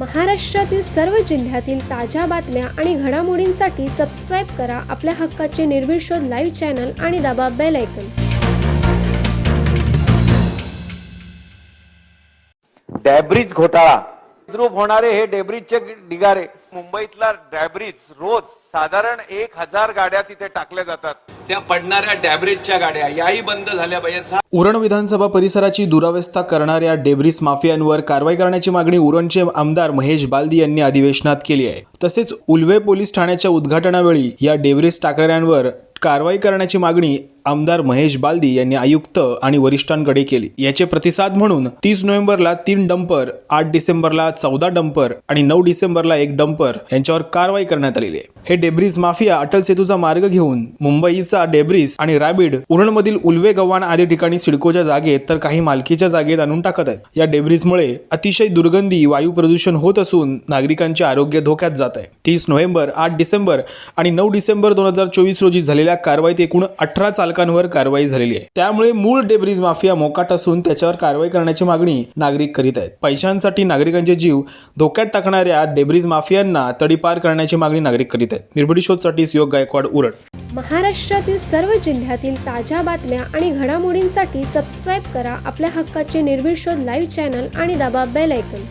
महाराष्ट्रातील सर्व जिल्ह्यातील ताज्या बातम्या आणि घडामोडींसाठी सबस्क्राईब करा आपल्या हक्काचे निर्भीड शोध लाईव्ह चॅनल आणि दाबा बेल ऐकन डॅब्रिज घोटाळा. द्रुप होणारे हे डेब्रिजचे ढिगारे. मुंबईतला डॅब्रिज रोज साधारण एक हजार गाड्या तिथे टाकल्या जातात. त्या पडणाऱ्या डॅब्रिजच्या गाड्या याही बंद झाल्या पाहिजेत उरण विधानसभा परिसराची दुरावस्था करणाऱ्या डेब्रिस माफियांवर कारवाई करण्याची मागणी उरणचे आमदार महेश बालदी यांनी अधिवेशनात केली आहे. तसेच उल्वे पोलीस ठाण्याच्या उद्घाटनावेळी या डेब्रिस टाकऱ्यांवर कारवाई करण्याची मागणी आमदार महेश बालदी यांनी आयुक्त आणि वरिष्ठांकडे केली. याचे प्रतिसाद म्हणून तीस नोव्हेंबरला तीन डंपर आठ डिसेंबरला चौदा डंपर आणि नऊ डिसेंबरला एक डंपर यांच्यावर कारवाई करण्यात आलेली आहे. हे डेब्रिज माफिया अटल सेतूचा मार्ग घेऊन मुंबईचा डेब्रिज आणि रॅबिड उरणमधील उल्वे गव्हाण आदी ठिकाणी सिडकोच्या जागेत तर काही मालकीच्या जागेत आणून टाकत आहेत. या डेब्रिजमुळे अतिशय दुर्गंधी वायू प्रदूषण होत असून नागरिकांचे आरोग्य धोक्यात जात आहे. तीस नोव्हेंबर आठ डिसेंबर आणि नऊ डिसेंबर दोन हजार चोवीस रोजी झालेल्या कारवाईत एकूण अठरा चालकांवर कारवाई झालेली आहे. त्यामुळे मूळ डेब्रिज माफिया मोकाट असून त्याच्यावर कारवाई करण्याची मागणी नागरिक करीत आहेत. पैशांसाठी नागरिकांचे जीव धोक्यात टाकणाऱ्या डेब्रिज माफियांना तडीपार करण्याची मागणी नागरिक करीत आहेत. निर्भडी शोधसाठी सुयोग गायकवाड उरण महाराष्ट्रातील सर्व जिल्ह्यातील ताज्या बातम्या आणि घडामोडींसाठी सबस्क्राईब करा आपल्या हक्काचे निर्भीड शोध लाईव्ह चॅनल आणि दाबा बेल ऐकन